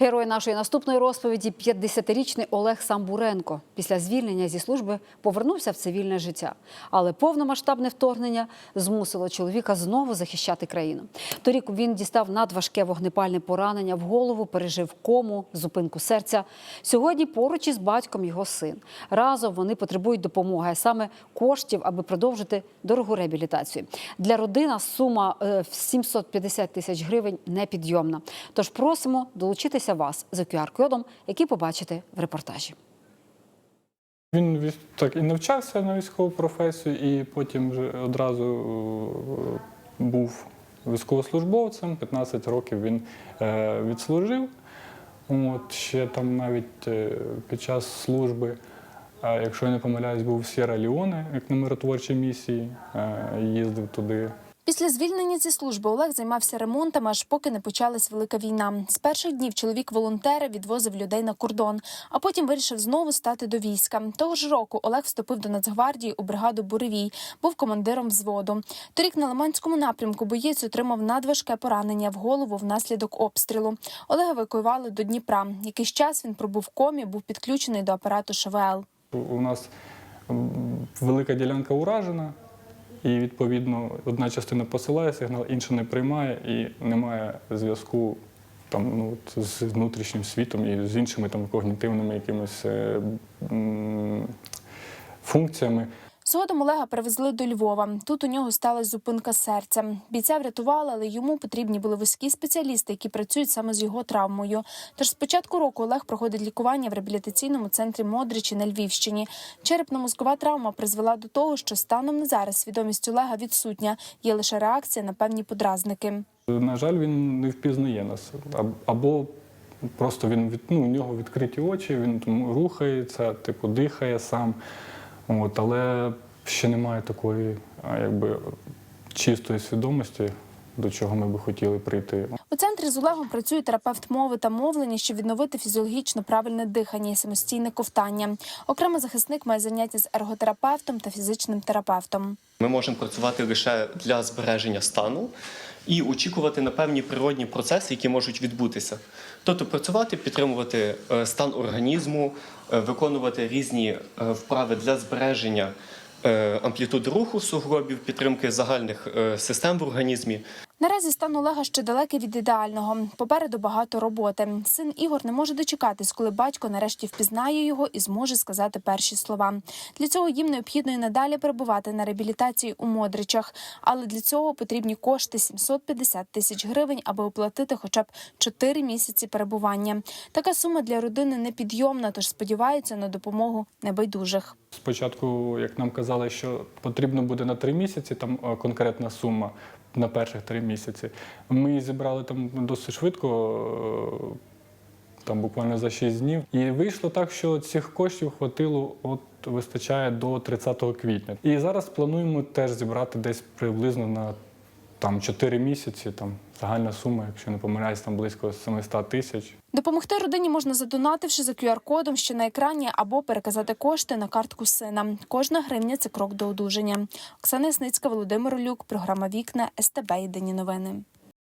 Герой нашої наступної розповіді 50-річний Олег Самбуренко. Після звільнення зі служби повернувся в цивільне життя. Але повномасштабне вторгнення змусило чоловіка знову захищати країну. Торік він дістав надважке вогнепальне поранення в голову, пережив кому, зупинку серця. Сьогодні поруч із батьком його син. Разом вони потребують допомоги, а саме коштів, аби продовжити дорогу реабілітацію. Для родини сума е, в 750 тисяч гривень непідйомна. Тож просимо долучитися вас за QR-кодом, який побачите в репортажі. Він так і навчався на військову професію, і потім вже одразу е, був військовослужбовцем. 15 років він е, відслужив. От ще там навіть е, під час служби, якщо я не помиляюсь, був в Сєра Ліоне, як на миротворчій місії, їздив туди. Після звільнення зі служби Олег займався ремонтами, аж поки не почалась велика війна. З перших днів чоловік волонтера відвозив людей на кордон, а потім вирішив знову стати до війська. Того ж року Олег вступив до Нацгвардії у бригаду Буревій, був командиром взводу. Торік на Лиманському напрямку боєць отримав надважке поранення в голову внаслідок обстрілу. Олега евакуювали до Дніпра. Якийсь час він пробув в комі, був підключений до апарату ШВЛ. У нас велика ділянка уражена, і відповідно одна частина посилає сигнал, інша не приймає, і немає зв'язку там ну з внутрішнім світом і з іншими там когнітивними якимись е, м, функціями. Згодом Олега перевезли до Львова. Тут у нього сталася зупинка серця. Бійця врятували, але йому потрібні були вузькі спеціалісти, які працюють саме з його травмою. Тож з початку року Олег проходить лікування в реабілітаційному центрі Модричі на Львівщині. Черепно-мозкова травма призвела до того, що станом на зараз свідомість Олега відсутня. Є лише реакція на певні подразники. На жаль, він не впізнає нас. Або просто він від, ну, у нього відкриті очі, він рухається, типу, дихає сам. От, але ще немає такої якби, чистої свідомості, до чого ми би хотіли прийти. У центрі з Олегом працює терапевт мови та мовлення, щоб відновити фізіологічно правильне дихання і самостійне ковтання. Окремо захисник має заняття з ерготерапевтом та фізичним терапевтом. Ми можемо працювати лише для збереження стану і очікувати на певні природні процеси, які можуть відбутися. Тобто працювати, підтримувати е, стан організму, е, виконувати різні е, вправи для збереження амплітуди руху суглобів, підтримки загальних систем в організмі. Наразі стан Олега ще далекий від ідеального. Попереду багато роботи. Син Ігор не може дочекатись, коли батько нарешті впізнає його і зможе сказати перші слова. Для цього їм необхідно і надалі перебувати на реабілітації у Модричах. Але для цього потрібні кошти 750 тисяч гривень, аби оплатити хоча б 4 місяці перебування. Така сума для родини непідйомна, тож сподіваються на допомогу небайдужих. Спочатку, як нам казали, що потрібно буде на три місяці, там е, конкретна сума на перших три місяці. Ми зібрали там досить швидко, е, там буквально за 6 днів. І вийшло так, що цих коштів хватило, от вистачає до 30 квітня. І зараз плануємо теж зібрати десь приблизно на там 4 місяці. Там загальна сума, якщо не помиляюсь, там близько 700 тисяч. Допомогти родині можна задонативши за QR-кодом, що на екрані, або переказати кошти на картку сина. Кожна гривня це крок до одужання. Оксана Ясницька, Володимир Люк, програма Вікна СТБ Єдині новини.